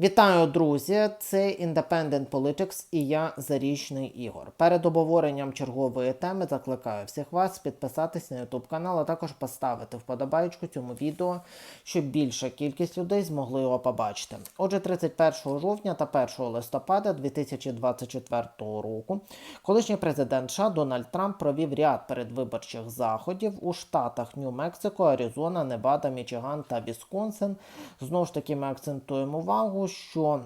Вітаю, друзі! Це Independent Politics і я Зарічний Ігор. Перед обговоренням чергової теми закликаю всіх вас підписатись на YouTube канал, а також поставити вподобайку цьому відео, щоб більша кількість людей змогли його побачити. Отже, 31 жовтня та 1 листопада 2024 року колишній президент США Дональд Трамп провів ряд передвиборчих заходів у штатах Нью-Мексико, Аризона, Невада, Мічиган та Вісконсин. Знову ж таки, ми акцентуємо увагу, що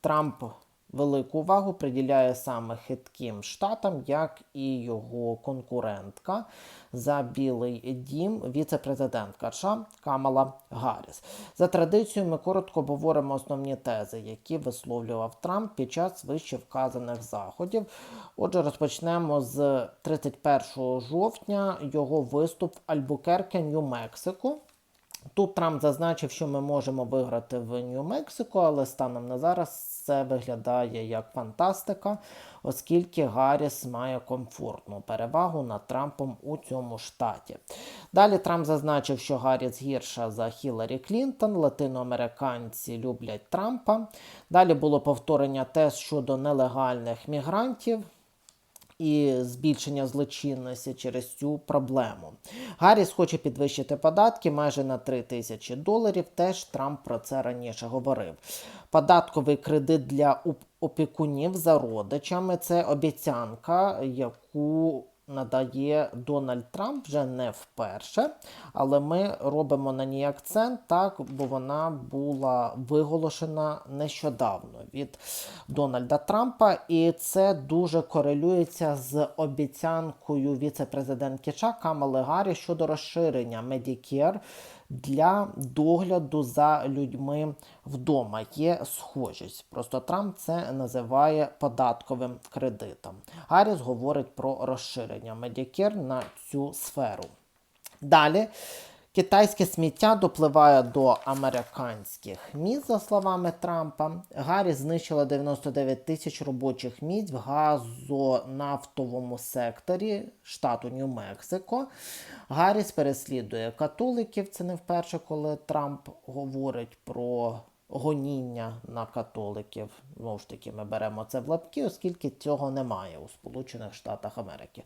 Трамп велику увагу приділяє саме хитким штатам, як і його конкурентка за Білий Дім, віце-президентка США Камала Гарріс. За традицією, ми коротко обговоримо основні тези, які висловлював Трамп під час вище вказаних заходів. Отже, розпочнемо з 31 жовтня його виступ в Альбукерке, Нью-Мексико. Тут Трамп зазначив, що ми можемо виграти в Нью-Мексико, але станом на зараз це виглядає як фантастика, оскільки Гарріс має комфортну перевагу над Трампом у цьому штаті. Далі Трамп зазначив, що Гарріс гірша за Хіларі Клінтон, латиноамериканці люблять Трампа. Далі було повторення тез щодо нелегальних мігрантів і збільшення злочинності через цю проблему. Гарріс хоче підвищити податки майже на 3 тисячі доларів. Теж Трамп про це раніше говорив. Податковий кредит для опікунів за родичами це обіцянка, яку надає Дональд Трамп вже не вперше, але ми робимо на ній акцент, так, бо вона була виголошена нещодавно від Дональда Трампа, і це дуже корелюється з обіцянкою віце-президентки Ча Камали Гаррі щодо розширення Medicare для догляду за людьми вдома. Є схожість. Просто Трамп це називає податковим кредитом. Гарріс говорить про розширення Медікер на цю сферу. Далі. Китайське сміття допливає до американських міст, за словами Трампа. Гаррі знищила 99 тисяч робочих місць в газонафтовому секторі штату Нью-Мексико. Гарріс переслідує католиків. Це не вперше, коли Трамп говорить про гоніння на католиків. Знову ж таки, ми беремо це в лапки, оскільки цього немає у Сполучених Штатах Америки.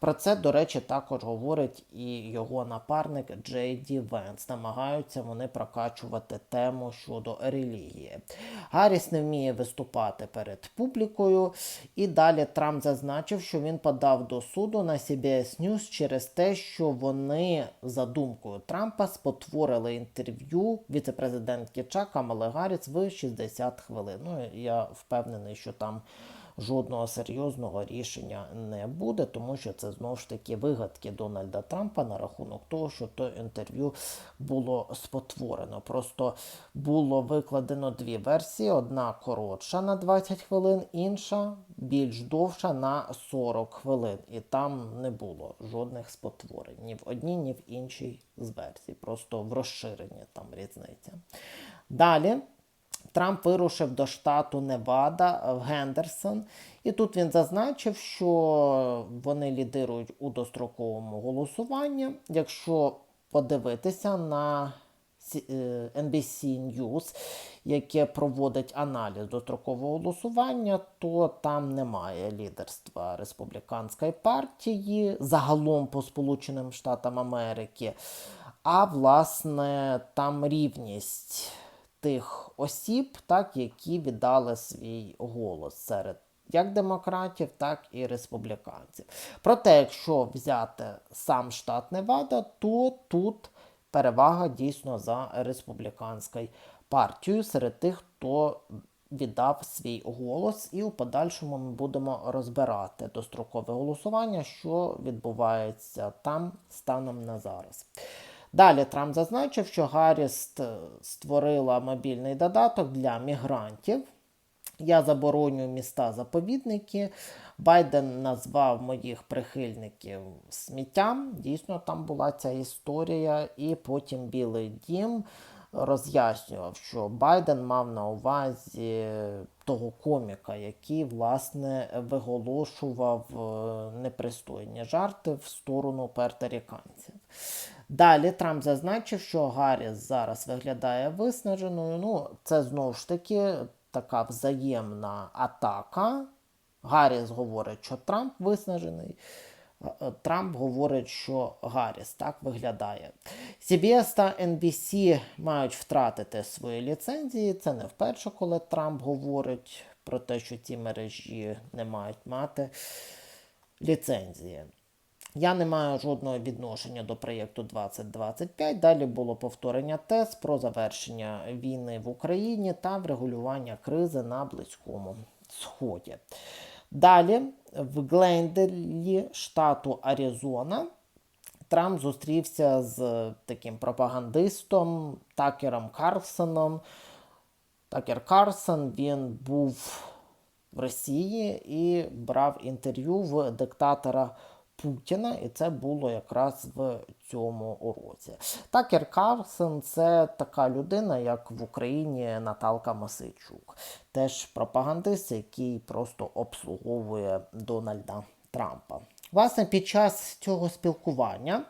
Про це, до речі, також говорить і його напарник Джей Ді Венс. Намагаються вони прокачувати тему щодо релігії. Гарріс не вміє виступати перед публікою. І далі Трамп зазначив, що він подав до суду на CBS News через те, що вони, за думкою Трампа, спотворили інтерв'ю віце-президентки Чака Мали Гарріс в 60 хвилин. Ну, я впевнений, що там жодного серйозного рішення не буде, тому що це знову ж таки вигадки Дональда Трампа на рахунок того, що то інтерв'ю було спотворено. Просто було викладено дві версії: одна коротша на 20 хвилин, інша більш довша на 40 хвилин. І там не було жодних спотворень ні в одній, ні в іншій з версій. Просто в розширенні там різниця. Далі Трамп вирушив до штату Невада в Гендерсон, і тут він зазначив, що вони лідирують у достроковому голосуванні. Якщо подивитися на NBC News, яке проводить аналіз дострокового голосування, то там немає лідерства республіканської партії загалом по Сполученим Штатам Америки. А власне там рівність тих осіб, так, які віддали свій голос серед як демократів, так і республіканців. Проте, якщо взяти сам штат Невада, то тут перевага дійсно за республіканською партією серед тих, хто віддав свій голос, і у подальшому ми будемо розбирати дострокове голосування, що відбувається там станом на зараз. Далі Трамп зазначив, що Гарріс створила мобільний додаток для мігрантів. Я заборонюю міста заповідники. Байден назвав моїх прихильників сміттям. Дійсно, там була ця історія, і потім Білий Дім роз'яснював, що Байден мав на увазі того коміка, який, власне, виголошував е, непристойні жарти в сторону перторіканців. Далі Трамп зазначив, що Гарріс зараз виглядає виснаженою. Ну, це знову ж таки така взаємна атака. Гарріс говорить, що Трамп виснажений. Е, Трамп говорить, що Гарріс так виглядає. CBS та NBC мають втратити свої ліцензії. Це не вперше, коли Трамп говорить про те, що ці мережі не мають мати ліцензії. Я не маю жодного відношення до проєкту 2025. Далі було повторення тез про завершення війни в Україні та врегулювання кризи на Близькому Сході. Далі в Гленделі, штату Аризона, Трамп зустрівся з таким пропагандистом Такером Карлсоном. Такер Карсон він був в Росії і брав інтерв'ю в диктатора Путіна, і це було якраз в цьому уроці. Такер Карсон це така людина, як в Україні Наталка Масичук, теж пропагандист, який просто обслуговує Дональда Трампа. Власне, під час цього спілкування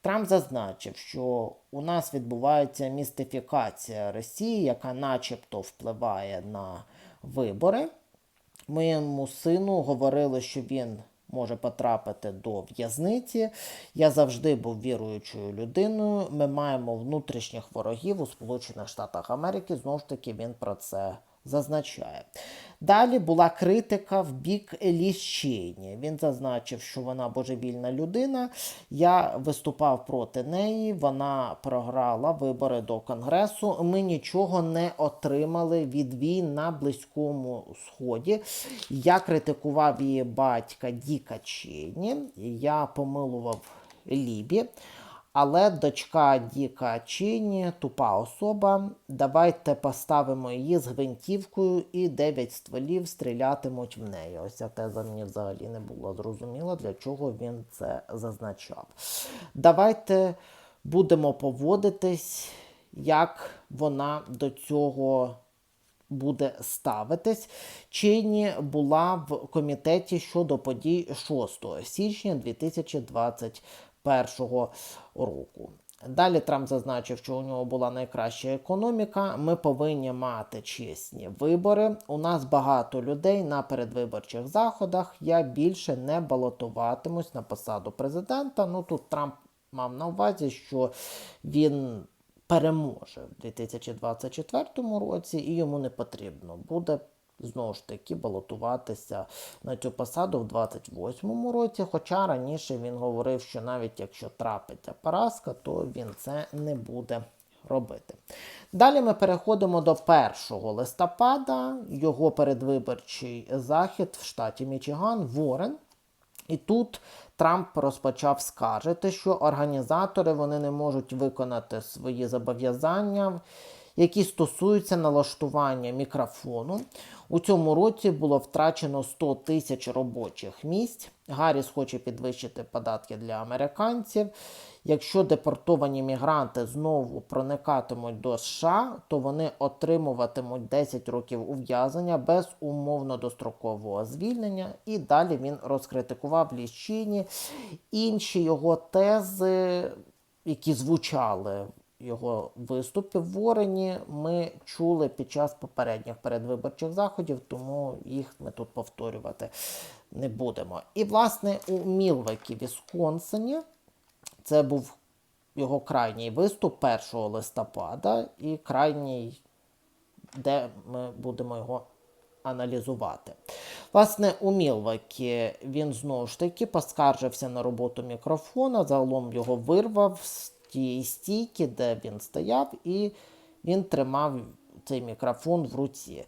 Трамп зазначив, що у нас відбувається містифікація Росії, яка начебто впливає на вибори. Моєму сину говорили, що він може потрапити до в'язниці. Я завжди був віруючою людиною. Ми маємо внутрішніх ворогів у Сполучених Штатах Америки. Знову ж таки, він про це зазначає. Далі була критика в бік Еліс Чейні. Він зазначив, що вона божевільна людина. Я виступав проти неї. Вона програла вибори до Конгресу. Ми нічого не отримали від війн на Близькому Сході. Я критикував її батька Діка Чейні. Я помилував Лібі. Але дочка Діка Чіні тупа особа. Давайте поставимо її з гвинтівкою і 9 стволів стрілятимуть в неї. Ось ця теза мені взагалі не була зрозуміла, для чого він це зазначав. Давайте будемо поводитись, як вона до цього. Буде ставитись. Чині була в комітеті щодо подій 6 січня 2021 року. Далі Трамп зазначив, що у нього була найкраща економіка. Ми повинні мати чесні вибори. У нас багато людей на передвиборчих заходах. Я більше не балотуватимусь на посаду президента. Ну тут Трамп мав на увазі, що він переможе в 2024 році, і йому не потрібно буде знову ж таки балотуватися на цю посаду в 28 році. Хоча раніше він говорив, що навіть якщо трапиться поразка, то він це не буде робити. Далі ми переходимо до 1 листопада, його передвиборчий захід в штаті Мічиган, Ворен. І тут Трамп розпочав скаржити, що організатори вони не можуть виконати свої зобов'язання, які стосуються налаштування мікрофону. У цьому році було втрачено 100 тисяч робочих місць. Гарріс хоче підвищити податки для американців. Якщо депортовані мігранти знову проникатимуть до США, то вони отримуватимуть 10 років ув'язнення без умовно дострокового звільнення. І далі він розкритикував Ліщині інші його тези, які звучали його виступів в Ворені ми чули під час попередніх передвиборчих заходів, тому їх ми тут повторювати не будемо. І, власне, у Мілвекі, Вісконсині, це був його крайній виступ 1 листопада, і крайній, де ми будемо його аналізувати. Власне, у Мілвекі він знову ж таки поскаржився на роботу мікрофона, загалом його вирвав тієї стійки, де він стояв, і він тримав цей мікрофон в руці.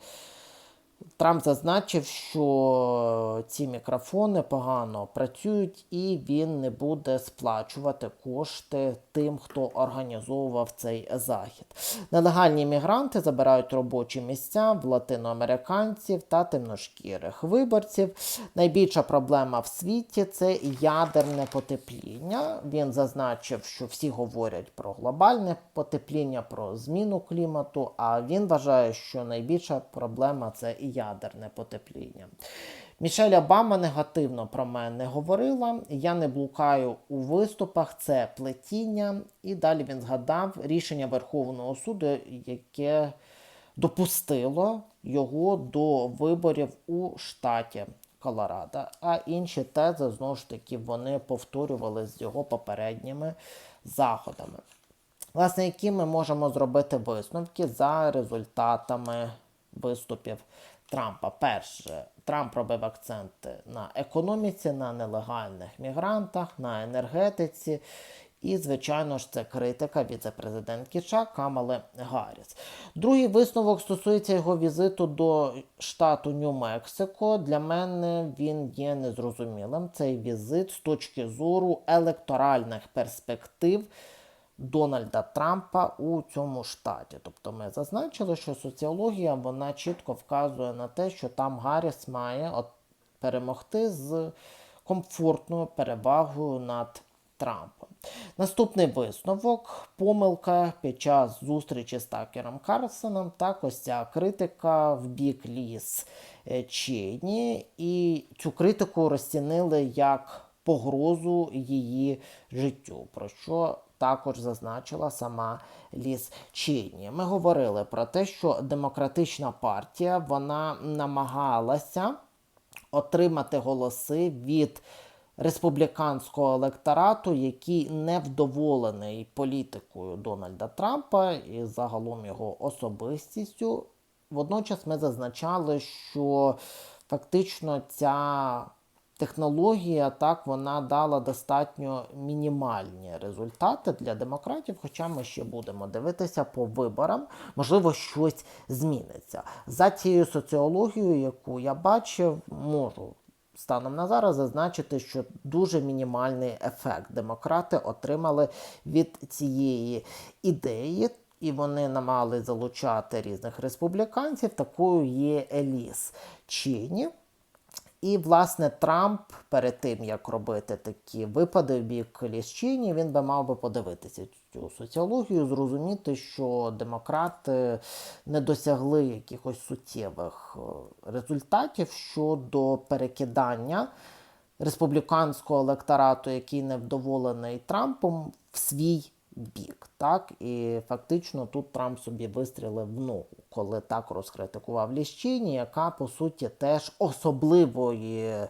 Трамп зазначив, що ці мікрофони погано працюють, і він не буде сплачувати кошти тим, хто організовував цей захід. Нелегальні мігранти забирають робочі місця в латиноамериканців та темношкірих виборців. Найбільша проблема в світі це ядерне потепління. Він зазначив, що всі говорять про глобальне потепління, про зміну клімату. А він вважає, що найбільша проблема це ядерне потепління. Мішель Обама негативно про мене говорила. Я не блукаю у виступах, це плетіння. І далі він згадав рішення Верховного суду, яке допустило його до виборів у штаті Колорадо. А інші тези знову ж таки вони повторювали з його попередніми заходами. Власне, які ми можемо зробити висновки за результатами виступів Трампа. Перше, Трамп робив акценти на економіці, на нелегальних мігрантах, на енергетиці. І, звичайно ж, це критика віце-президентки США Камали Гарріс. Другий висновок стосується його візиту до штату Нью-Мексико. Для мене він є незрозумілим. Цей візит з точки зору електоральних перспектив. Дональда Трампа у цьому штаті. Тобто ми зазначили, що соціологія вона чітко вказує на те, що там Гарріс має от перемогти з комфортною перевагою над Трампом. Наступний висновок помилка під час зустрічі з Такером Карлсоном. Так, ось ця критика в бік ліс е, Чейні, і цю критику розцінили як погрозу її життю. Про що також зазначила сама Ліс Чейні. Ми говорили про те, що демократична партія вона намагалася отримати голоси від республіканського електорату, який не вдоволений політикою Дональда Трампа і загалом його особистістю. Водночас ми зазначали, що фактично ця технологія так вона дала достатньо мінімальні результати для демократів. Хоча ми ще будемо дивитися по виборам, можливо, щось зміниться. За цією соціологією, яку я бачив, можу. Станом на зараз зазначити, що дуже мінімальний ефект демократи отримали від цієї ідеї, і вони намагали залучати різних республіканців. Такою є Еліс Чіні. І, власне, Трамп перед тим, як робити такі випади в бік Ліщині, він би мав би подивитися цю соціологію, зрозуміти, що демократи не досягли якихось суттєвих е, результатів щодо перекидання республіканського електорату, який невдоволений Трампом, в свій бік. Так? І фактично тут Трамп собі вистрілив в ногу, коли так розкритикував Ліщині, яка по суті теж особливої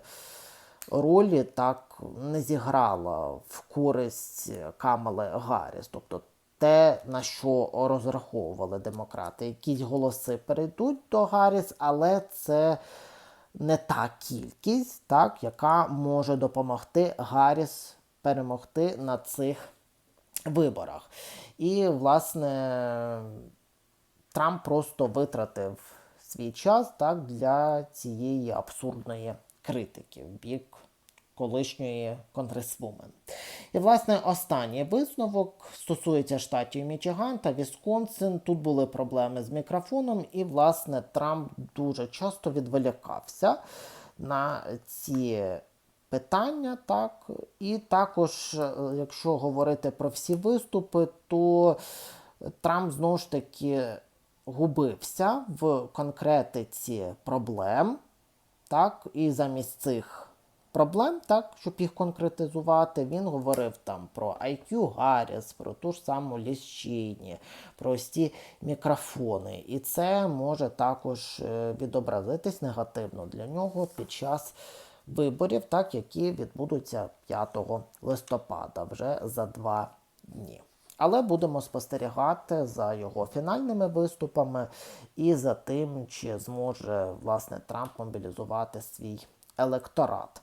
ролі так не зіграла в користь Камали Гарріс. Тобто те, на що розраховували демократи. Якісь голоси перейдуть до Гарріс, але це не та кількість, так, яка може допомогти Гарріс перемогти на цих виборах. І, власне, Трамп просто витратив свій час так, для цієї абсурдної критики в бік колишньої конгресвумен. І, власне, останній висновок стосується штатів Мічиган та Вісконсин. Тут були проблеми з мікрофоном, і, власне, Трамп дуже часто відволікався на ці питання, так. І також, е, якщо говорити про всі виступи, то Трамп знову ж таки губився в конкретиці проблем, так, і замість цих. Проблем, так, щоб їх конкретизувати, він говорив там про IQ Гарріс, про ту ж саму Ліщині, про ті мікрофони. І це може також е, відобразитись негативно для нього під час виборів, так, які відбудуться 5 листопада вже за два дні. Але будемо спостерігати за його фінальними виступами і за тим, чи зможе власне Трамп мобілізувати свій електорат